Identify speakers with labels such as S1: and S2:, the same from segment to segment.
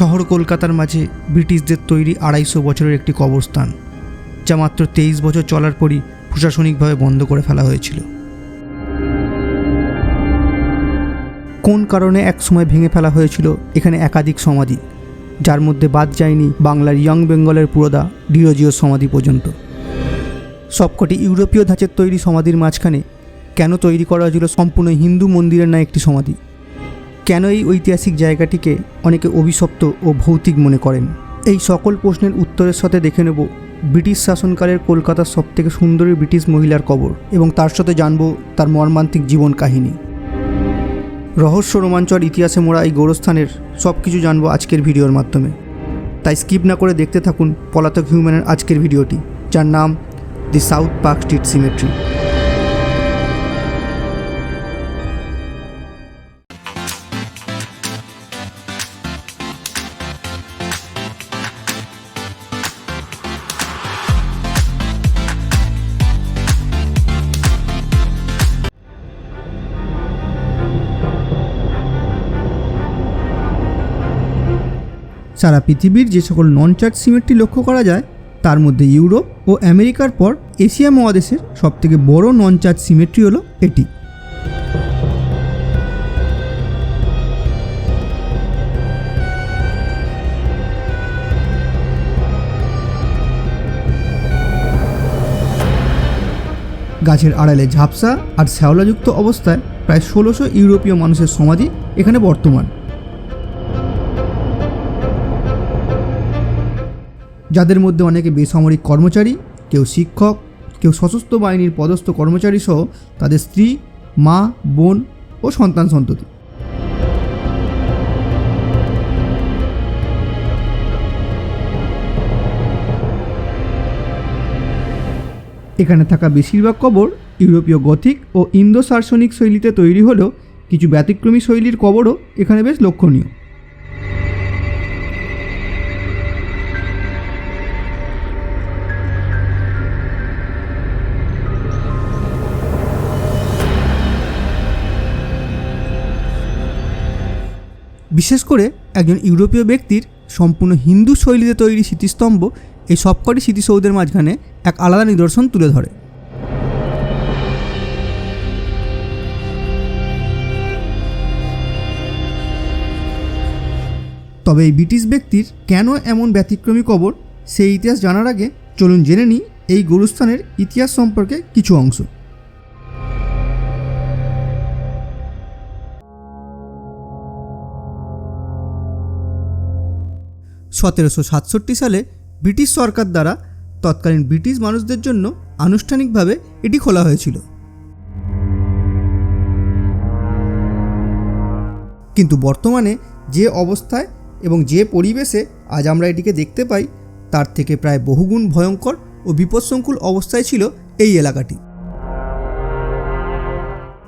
S1: শহর কলকাতার মাঝে ব্রিটিশদের তৈরি আড়াইশো বছরের একটি কবরস্থান, যা মাত্র তেইশ বছর চলার পরই প্রশাসনিকভাবে বন্ধ করে ফেলা হয়েছিল। কোন কারণে এক সময় ভেঙে ফেলা হয়েছিল এখানে একাধিক সমাধি, যার মধ্যে বাদ যায়নি বাংলার ইয়ং বেঙ্গলের পুরোদা ডিরোজিও সমাধি পর্যন্ত। সবকটি ইউরোপীয় ধাঁচের তৈরি সমাধির মাঝখানে কেন তৈরি করা হয়েছিল সম্পূর্ণ হিন্দু মন্দিরের ন্যায় একটি সমাধি? কেন এই ঐতিহাসিক জায়গাটিকে অনেকে অভিশপ্ত ও ভৌতিক মনে করেন? এই সকল প্রশ্নের উত্তরের সাথে দেখে নেব ব্রিটিশ শাসনকালের কলকাতার সবথেকে সুন্দরী ব্রিটিশ মহিলার কবর এবং তার সাথে জানব তার মর্মান্তিক জীবন কাহিনী। রহস্য রোমাঞ্চর ইতিহাসে মোড়া এই গোরস্থানের সব কিছু জানব আজকের ভিডিওর মাধ্যমে। তাই স্কিপ না করে দেখতে থাকুন পলাতক হিউম্যানের আজকের ভিডিওটি, যার নাম the South Park Street cemetery সারা পৃথিবীর যে সকল নন চার্জ সিমেট্রি লক্ষ্য করা যায়, তার মধ্যে ইউরোপ ও আমেরিকার পর এশিয়া মহাদেশের সবথেকে বড় নন চার্জ সিমেট্রি হলো এটি। গাছের আড়ালে ঝাপসা আর শ্যাওলাযুক্ত অবস্থায় প্রায় ষোলোশো ইউরোপীয় মানুষের সমাধি এখানে বর্তমান। যাদের মধ্যে অনেকে বেসামরিক কর্মচারী, কেউ শিক্ষক, কেউ সশস্ত্র বাহিনীর পদস্থ কর্মচারী সহ তাদের স্ত্রী, মা, বোন ও সন্তান সন্ততি। এখানে থাকা বেশিরভাগ কবর ইউরোপীয় গথিক ও ইন্দো সার্সনিক শৈলীতে তৈরি হলেও কিছু ব্যতিক্রমী শৈলীর কবরও এখানে বেশ লক্ষণীয়। বিশেষ করে একজন ইউরোপীয় ব্যক্তির সম্পূর্ণ হিন্দু শৈলীতে তৈরি স্মৃতিস্তম্ভ এই সবকটি স্মৃতিসৌধের মাঝখানে এক আলাদা নিদর্শন তুলে ধরে। তবে এই ব্রিটিশ ব্যক্তির কেন এমন ব্যতিক্রমী কবর, সেই ইতিহাস জানার আগে চলুন জেনে নিই এই গুরুস্থানের ইতিহাস সম্পর্কে কিছু অংশ। সতেরোশো সাতষট্টি সালে ব্রিটিশ সরকার দ্বারা তৎকালীন ব্রিটিশ মানুষদের জন্য আনুষ্ঠানিকভাবে এটি খোলা হয়েছিল। কিন্তু বর্তমানে যে অবস্থায় এবং যে পরিবেশে আজ আমরা এটিকে দেখতে পাই, তার থেকে প্রায় বহুগুণ ভয়ঙ্কর ও বিপদসংকুল অবস্থায় ছিল এই এলাকাটি।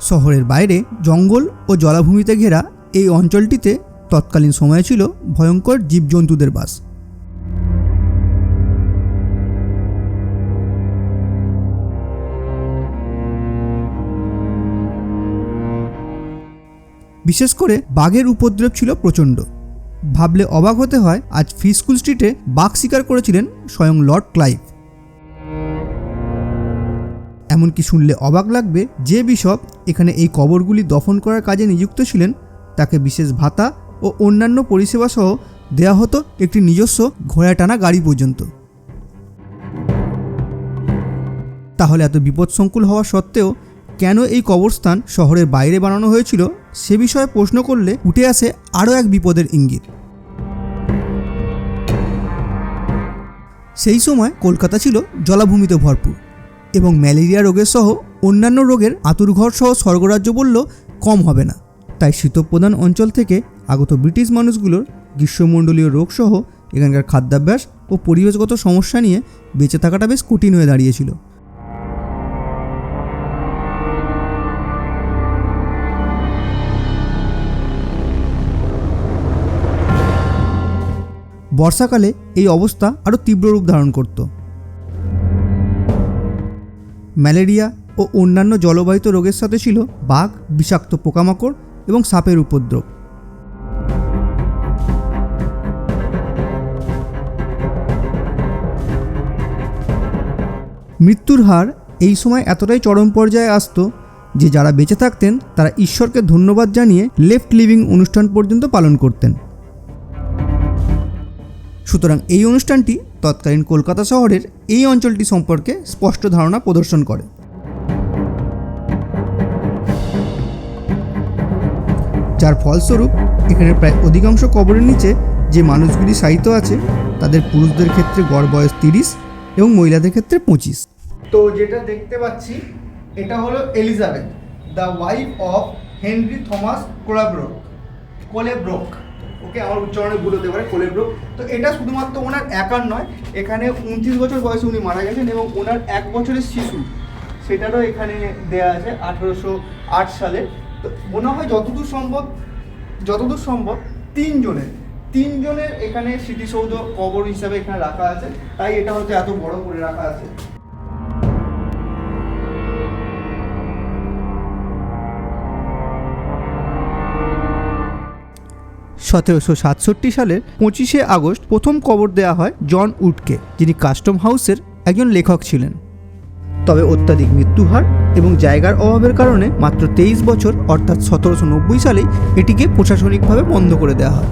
S1: শহরের বাইরে জঙ্গল ও জলাভূমিতে ঘেরা এই অঞ্চলটিতে তৎকালীন সময়ে ছিল ভয়ঙ্কর জীবজন্তুদের বাস। বিশেষ করে বাঘের উপদ্রব ছিল প্রচণ্ড। ভাবলে অবাক হতে হয়, আজ ফ্রি স্কুল স্ট্রিটে বাঘ শিকার করেছিলেন স্বয়ং লর্ড ক্লাইভ। এমনকি শুনলে অবাক লাগবে যে বিশপ এখানে এই কবরগুলি দফন করার কাজে নিযুক্ত ছিলেন, তাকে বিশেষ ভাতা ও অন্যান্য পরিষেবা সহ দেওয়া হতো একটি নিজস্ব ঘোড়া টানা গাড়ি পর্যন্ত। তাহলে এত বিপদসংকুল হওয়া সত্ত্বেও কেন এই কবরস্থান শহরের বাইরে বানানো হয়েছিল সে বিষয়ে প্রশ্ন করলে উঠে আসে আরও এক বিপদের ইঙ্গিত। সেই সময় কলকাতা ছিল জলাভূমিতে ভরপুর এবং ম্যালেরিয়া রোগের সহ অন্যান্য রোগের আতুরঘর সহ স্বর্গরাজ্য বললেও কম হবে না। তাই শীতপ্রধান অঞ্চল থেকে আগত ব্রিটিশ মানুষগুলোর গ্রীষ্মমণ্ডলীয় রোগসহ এখানকার খাদ্যাভ্যাস ও পরিবেশগত সমস্যা নিয়ে বেঁচে থাকাটা বেশ কঠিন হয়ে দাঁড়িয়েছিল। বর্ষাকালে এই অবস্থা আরও তীব্র রূপ ধারণ করত। ম্যালেরিয়া ও অন্যান্য জলবাহিত রোগের সাথে ছিল বাঘ, বিষাক্ত পোকামাকড় এবং সাপের উপদ্রব। মৃত্যুর হার এই সময় এতটাই চরম পর্যায়ে আসতো যে যারা বেঁচে থাকতেন, তারা ঈশ্বরকে ধন্যবাদ জানিয়ে লেফট লিভিং অনুষ্ঠান পর্যন্ত পালন করতেন। সুতরাং এই অনুষ্ঠানটি তৎকালীন কলকাতা শহরের এই অঞ্চলটি সম্পর্কে স্পষ্ট ধারণা প্রদর্শন করে। যার ফলস্বরূপ এখানে প্রায় অধিকাংশ কবরের নিচে যে মানুষগুলি সাহিত্য আছে, তাদের পুরুষদের ক্ষেত্রে গড় বয়স তিরিশ এবং মহিলাদের ক্ষেত্রে পঁচিশ। তো যেটা দেখতে পাচ্ছি, এটা হলো Elizabeth the wife of Henry Thomas Colebrooke Colebrooke okay আমার উচ্চারণে ভুল হতে পারে কোলেব্রোক তো এটা শুধুমাত্র ওনার একার নয়, এখানে উনত্রিশ বছর বয়সে উনি মারা গেছেন এবং ওনার এক বছরের শিশু, সেটারও এখানে দেয়া আছে আঠেরোশো আট সালে, তো মনে হয় যতদূর সম্ভব যতদূর সম্ভব তিনজনের তিনজনের এখানে স্মৃতিসৌধ কবর হিসাবে এখানে রাখা আছে, তাই এটা হয়তো এত বড় করে রাখা আছে। সতেরোশো সাতষট্টি সালের পঁচিশে আগস্ট প্রথম কবর দেওয়া হয় জন উডকে, যিনি কাস্টম হাউসের একজন লেখক ছিলেন। তবে অত্যাধিক মৃত্যুহার এবং জায়গার অভাবের কারণে মাত্র তেইশ বছর, অর্থাৎ সতেরোশো নব্বই সালেই এটিকে প্রশাসনিকভাবে বন্ধ করে দেওয়া হয়।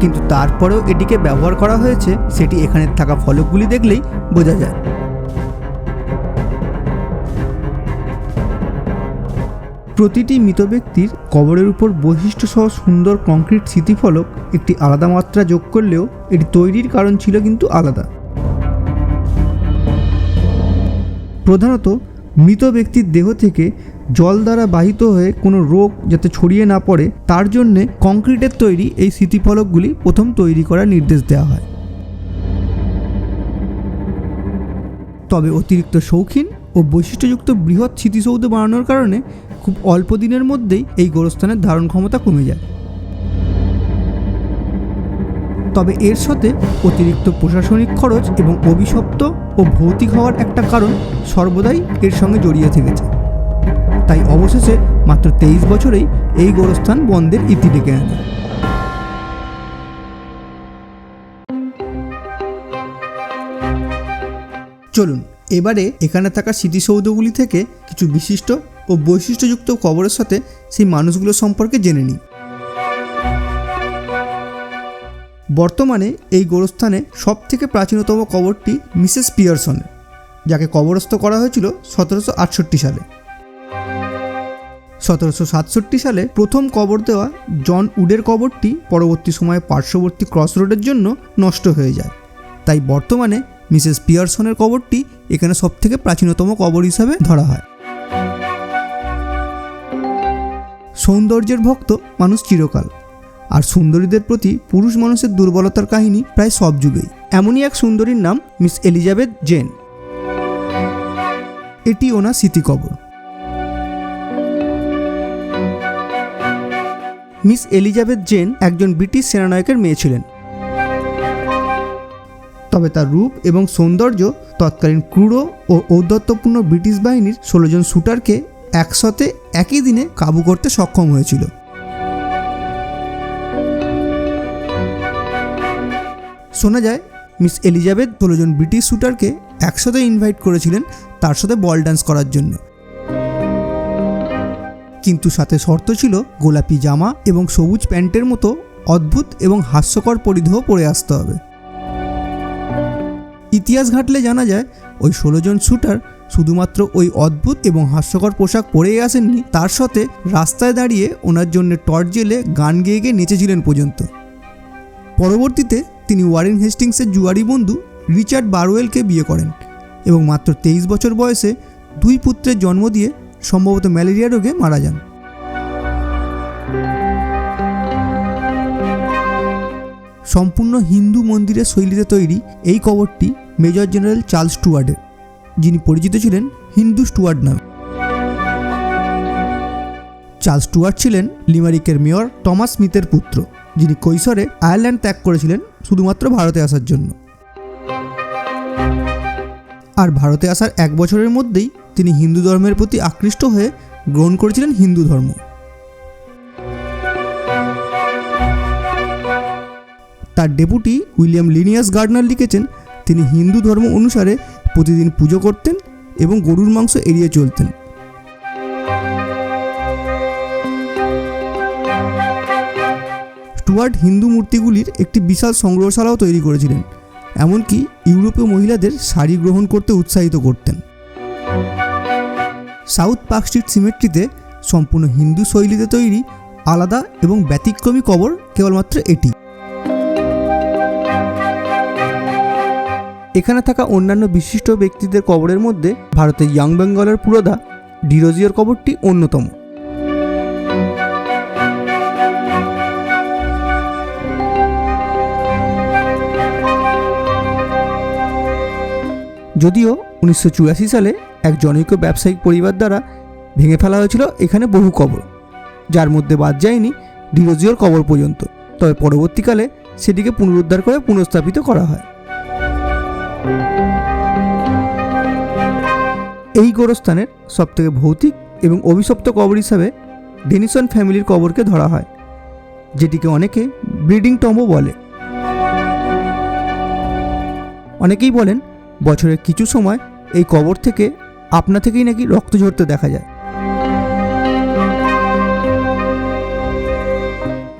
S1: কিন্তু তারপরেও এটিকে ব্যবহার করা হয়েছে, সেটি এখানে থাকা ফলকগুলি দেখলেই বোঝা যায়। প্রতিটি মৃত ব্যক্তির কবরের উপর বৈশিষ্ট্য সহ সুন্দর কংক্রিট স্মৃতিফলক একটি আলাদা মাত্রা যোগ করলেও এটি তৈরির কারণ ছিল কিন্তু আলাদা। প্রধানত মৃত ব্যক্তির দেহ থেকে জল দ্বারা বাহিত হয়ে কোনো রোগ যাতে ছড়িয়ে না পড়ে, তার জন্যে কংক্রিটের তৈরি এই স্মৃতিফলকগুলি প্রথম তৈরি করার নির্দেশ দেওয়া হয়। তবে অতিরিক্ত শৌখিন ও বৈশিষ্ট্যযুক্ত বৃহৎ স্মৃতিসৌধ বানানোর কারণে খুব অল্প দিনের মধ্যেই এই গোরস্থানের ধারণ ক্ষমতা কমে যায়। তবে এর সাথে অতিরিক্ত প্রশাসনিক খরচ এবং অভিশপ্ত ও ভৌতিক হওয়ার একটা কারণ সর্বদাই এর সঙ্গে জড়িয়ে থেকেছে। তাই অবশেষে মাত্র তেইশ বছরেই এই গোরস্থান বন্ধের ইতি ডেকে আনে। চলুন এবারে এখানে থাকা স্মৃতিসৌধগুলি থেকে কিছু বিশিষ্ট ও বৈশিষ্ট্যযুক্ত কবরের সাথে সেই মানুষগুলো সম্পর্কে জেনে নিই। বর্তমানে এই গোরস্থানে সব থেকে প্রাচীনতম কবরটি মিসেস পিয়ারসনের যাকে কবরস্থ করা হয়েছিল সতেরোশো আটষট্টি সালে। সতেরোশো সাতষট্টি সালে প্রথম কবর দেওয়া জন উডের কবরটি পরবর্তী সময়ে পার্শ্ববর্তী ক্রস রোডের জন্য নষ্ট হয়ে যায়। তাই বর্তমানে মিসেস পিয়ারসনের কবরটি এখানে সবথেকে প্রাচীনতম কবর হিসাবে ধরা হয়। সৌন্দর্যের ভক্ত মানুষ চিরকাল, আর সুন্দরীদের প্রতি পুরুষ মানুষের দুর্বলতার কাহিনী প্রায় সব যুগেই। এমনই এক সুন্দরীর নাম মিস এলিজাবেথ জেন। এটি ওনার স্মৃতিকবর মিস এলিজাবেথ জেন একজন ব্রিটিশ সেনানায়কের মেয়ে ছিলেন। তবে তার রূপ এবং সৌন্দর্য তৎকালীন ক্রূর ও ঔদ্ধত্যপূর্ণ ব্রিটিশ বাহিনীর ষোলো জন শুটারকে একসাথে একই দিনে কাবু করতে সক্ষম হয়েছিল। শোনা যায়, মিস এলিজাবেথ ষোলো জন ব্রিটিশ শুটারকে একসাথে ইনভাইট করেছিলেন তার সাথে বল ডান্স করার জন্য। কিন্তু সাথে শর্ত ছিল গোলাপি জামা এবং সবুজ প্যান্টের মতো অদ্ভুত এবং হাস্যকর পরিধেয় পরে আসতে হবে। ইতিহাস ঘাটলে জানা যায়, ওই ষোলো জন শুটার শুধুমাত্র ওই অদ্ভুত এবং হাস্যকর পোশাক পরেই আসেননি। তার সাথে রাস্তায় দাঁড়িয়ে ওনার জন্য টর্চ জেলে গান গেয়ে গেয়ে নেচেছিলেন পর্যন্ত। পরবর্তীতে তিনি ওয়ারেন হেস্টিংসের জুয়ারি বন্ধু রিচার্ড বারওয়েলকে বিয়ে করেন এবং মাত্র তেইশ বছর বয়সে দুই পুত্রের জন্ম দিয়ে সম্ভবত ম্যালেরিয়া রোগে মারা যান। সম্পূর্ণ হিন্দু মন্দিরের শৈলীতে তৈরি এই কবরটি মেজর জেনারেল চার্লস স্টুয়ার্ডের যিনি পরিচিত ছিলেন হিন্দু স্টুয়ার্ড নামে। চার্লস স্টুয়ার্ট ছিলেন লিমারিকের মেয়র টমাস স্মিথের পুত্র, যিনি কৈশোরে আয়ারল্যান্ড ত্যাগ করেছিলেন শুধুমাত্র ভারতে আসার জন্য। আর ভারতে আসার এক বছরের মধ্যেই তিনি হিন্দু ধর্মের প্রতি আকৃষ্ট হয়ে গ্রহণ করেছিলেন হিন্দু ধর্ম। তার ডেপুটি উইলিয়াম লিনিয়াস গার্ডনার লিখেছেন তিনি হিন্দু ধর্ম অনুসারে প্রতিদিন পুজো করতেন এবং গরুর মাংস এড়িয়ে চলতেন। স্টুয়ার্ট হিন্দু মূর্তিগুলির একটি বিশাল সংগ্রহশালাও তৈরি করেছিলেন, এমনকি ইউরোপীয় মহিলাদের শাড়ি গ্রহণ করতে উৎসাহিত করতেন। সাউথ পার্ক স্ট্রিট সিমেট্রিতে সম্পূর্ণ হিন্দু শৈলীতে তৈরি, আলাদা এবং ব্যতিক্রমী কবর কেবলমাত্র এটি। এখানে থাকা অন্যান্য বিশিষ্ট ব্যক্তিদের কবরের মধ্যে ভারতের ইয়াং বেঙ্গলের পুরোধা ডিরোজিওর কবরটি অন্যতম। যদিও উনিশশো চুরাশি সালে এক জনৈক ব্যবসায়িক পরিবার দ্বারা ভেঙে ফেলা হয়েছিল এখানে বহু কবর, যার মধ্যে বাদ যায়নি ডিরোজিওর কবর পর্যন্ত। তবে পরবর্তীকালে সেটিকে পুনরুদ্ধার করে পুনঃস্থাপিত করা হয়। এই গোরস্থানের সবথেকে ভৌতিক এবং অভিশপ্ত কবর হিসাবে ডেনিসন ফ্যামিলির কবরকে ধরা হয়, যেটিকে অনেকে ব্রিডিং টমও বলে। অনেকেই বলেন, বছরের কিছু সময় এই কবর থেকে আপনা থেকেই নাকি রক্ত ঝরতে দেখা যায়।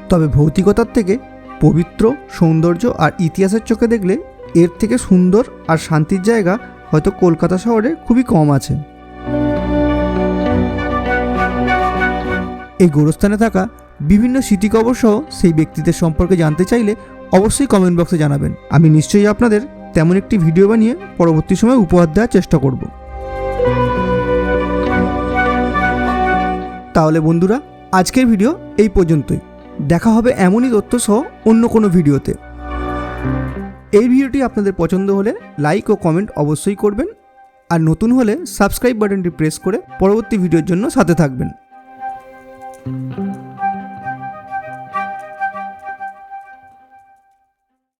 S1: তবে ভৌতিকতার থেকে পবিত্র সৌন্দর্য আর ইতিহাসের চোখে দেখলে এর থেকে সুন্দর আর শান্তির জায়গা হয়তো কলকাতা শহরে খুবই কম আছে। এই গোরস্থানে থাকা বিভিন্ন স্মৃতি কবর সহ সেই ব্যক্তিদের সম্পর্কে জানতে চাইলে অবশ্যই কমেন্ট বক্সে জানাবেন। আমি নিশ্চয়ই আপনাদের তেমন একটি ভিডিও বানিয়ে পরবর্তী সময় উপহার দেওয়ার চেষ্টা করব। তাহলে বন্ধুরা, আজকের ভিডিও এই পর্যন্তই। দেখা হবে এমনই তথ্য সহ অন্য কোনো ভিডিওতে এই ভিডিওটি আপনাদের পছন্দ হলে লাইক ও কমেন্ট অবশ্যই করবেন। আর নতুন হলে সাবস্ক্রাইব বাটনটি প্রেস করে পরবর্তী ভিডিওর জন্য সাথে থাকবেন।